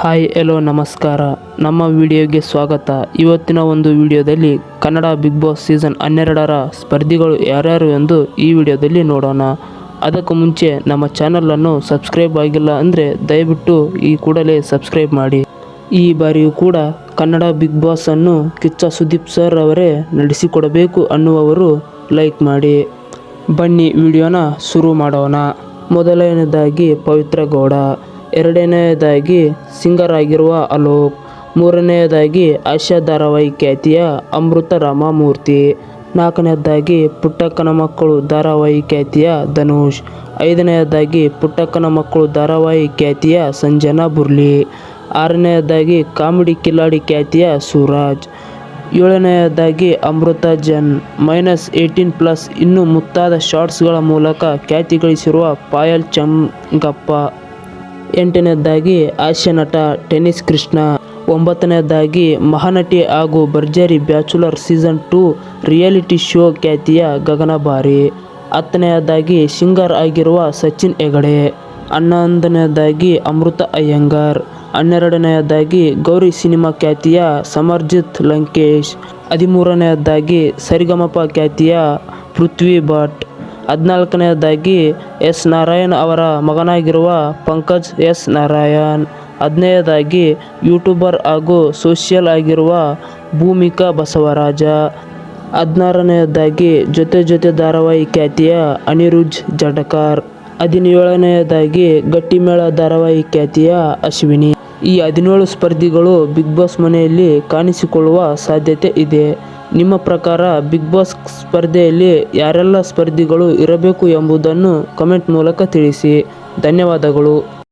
Hi ಎಲ್ಲೋ ನಮಸ್ಕಾರ. ನಮ್ಮ ವಿಡಿಯೋಗೆ ಸ್ವಾಗತ. ಇವತ್ತಿನ ಒಂದು ವಿಡಿಯೋದಲ್ಲಿ ಕನ್ನಡ ಬಿಗ್ ಬಾಸ್ ಸೀಸನ್ ಹನ್ನೆರಡರ ಸ್ಪರ್ಧಿಗಳು ಯಾರ್ಯಾರು ಎಂದು ಈ ವಿಡಿಯೋದಲ್ಲಿ ನೋಡೋಣ. ಅದಕ್ಕೂ ಮುಂಚೆ ನಮ್ಮ ಚಾನಲನ್ನು ಸಬ್ಸ್ಕ್ರೈಬ್ ಆಗಿಲ್ಲ ಅಂದರೆ ದಯವಿಟ್ಟು ಈ ಕೂಡಲೇ ಸಬ್ಸ್ಕ್ರೈಬ್ ಮಾಡಿ. ಈ ಬಾರಿಯೂ ಕೂಡ ಕನ್ನಡ ಬಿಗ್ ಬಾಸನ್ನು ಕಿಚ್ಚ ಸುದೀಪ್ ಸರ್ ಅವರೇ ನಡೆಸಿಕೊಡಬೇಕು ಅನ್ನುವವರು ಲೈಕ್ ಮಾಡಿ. ಬನ್ನಿ, ವಿಡಿಯೋನ ಶುರು ಮಾಡೋಣ. ಮೊದಲನೇದಾಗಿ ಪವಿತ್ರ ಗೌಡ. ಎರಡನೆಯದಾಗಿ ಸಿಂಗರ್ ಆಗಿರುವ ಅಲೋಕ್, ಮೂರನೆಯದಾಗಿ ಆಶಾ ಧಾರಾವಾಹಿ ಖ್ಯಾತಿಯ ಅಮೃತ ರಾಮಮೂರ್ತಿ, ನಾಲ್ಕನೆಯದಾಗಿ ಪುಟ್ಟಕ್ಕನ ಮಕ್ಕಳು ಧಾರಾವಾಹಿ ಖ್ಯಾತಿಯ ಧನುಷ್, ಐದನೆಯದಾಗಿ ಪುಟ್ಟಕ್ಕನ ಮಕ್ಕಳು ಧಾರಾವಾಹಿ ಖ್ಯಾತಿಯ ಸಂಜನಾ ಬುರ್ಲಿ, ಆರನೆಯದಾಗಿ ಕಾಮಿಡಿ ಕಿಲಾಡಿ ಖ್ಯಾತಿಯ ಸೂರಾಜ್, ಏಳನೆಯದಾಗಿ ಅಮೃತ ಜನ್ ಮೈನಸ್ ಏಯ್ಟೀನ್ ಪ್ಲಸ್ ಇನ್ನೂ ಮುಂತಾದ ಶಾರ್ಟ್ಸ್ಗಳ ಮೂಲಕ ಖ್ಯಾತಿ ಗಳಿಸಿರುವ ಪಾಯಲ್ ಚಂಗಪ್ಪ ಎಂಟನೇದಾಗಿ ಹಾಸ್ಯ ನಟ ಟೆನಿಸ್ ಕೃಷ್ಣ, ಒಂಬತ್ತನೇದಾಗಿ ಮಹಾನಟಿ ಹಾಗೂ Bharjari bachelor season two reality show ಖ್ಯಾತಿಯ ಗಗನ ಬಾರಿ ಹತ್ತನೆಯದಾಗಿ ಸಿಂಗರ್ ಆಗಿರುವ ಸಚಿನ್ ಹೆಗಡೆ ಹನ್ನೊಂದನೆಯದಾಗಿ ಅಮೃತ ಅಯ್ಯಂಗಾರ್ ಹನ್ನೆರಡನೆಯದಾಗಿ ಗೌರಿ ಸಿನಿಮಾ ಖ್ಯಾತಿಯ ಸಮರ್ಜಿತ್ ಲಂಕೇಶ್ ಹದಿಮೂರನೆಯದಾಗಿ ಸರಿಗಮಪ ಖ್ಯಾತಿಯ ಪೃಥ್ವಿ ಭಟ್. ಹದಿನಾಲ್ಕನೆಯದಾಗಿ ಎಸ್ ನಾರಾಯಣ್ ಅವರ ಮಗನಾಗಿರುವ ಪಂಕಜ್ ಎಸ್ ನಾರಾಯಣ್. ಹದಿನೈದಾಗಿ ಯೂಟ್ಯೂಬರ್ ಹಾಗೂ ಸೋಷಿಯಲ್ ಆಗಿರುವ ಭೂಮಿಕಾ ಬಸವರಾಜ. ಹದಿನಾರನೆಯದಾಗಿ ಜೊತೆ ಜೊತೆ ಧಾರಾವಾಹಿ ಖ್ಯಾತಿಯ ಅನಿರುಜ್ ಜಡಕಾರ್. ಹದಿನೇಳನೆಯದಾಗಿ ಗಟ್ಟಿಮೇಳ ಧಾರಾವಾಹಿ ಖ್ಯಾತಿಯ ಅಶ್ವಿನಿ. ಈ ಹದಿನೇಳು ಸ್ಪರ್ಧಿಗಳು ಬಿಗ್ ಬಾಸ್ ಮನೆಯಲ್ಲಿ ಕಾಣಿಸಿಕೊಳ್ಳುವ ಸಾಧ್ಯತೆ ಇದೆ. ನಿಮ್ಮ ಪ್ರಕಾರ ಬಿಗ್ ಬಾಸ್ ಸ್ಪರ್ಧೆಯಲ್ಲಿ ಯಾರೆಲ್ಲ ಸ್ಪರ್ಧಿಗಳು ಇರಬೇಕು ಎಂಬುದನ್ನು ಕಮೆಂಟ್ ಮೂಲಕ ತಿಳಿಸಿ. ಧನ್ಯವಾದಗಳು.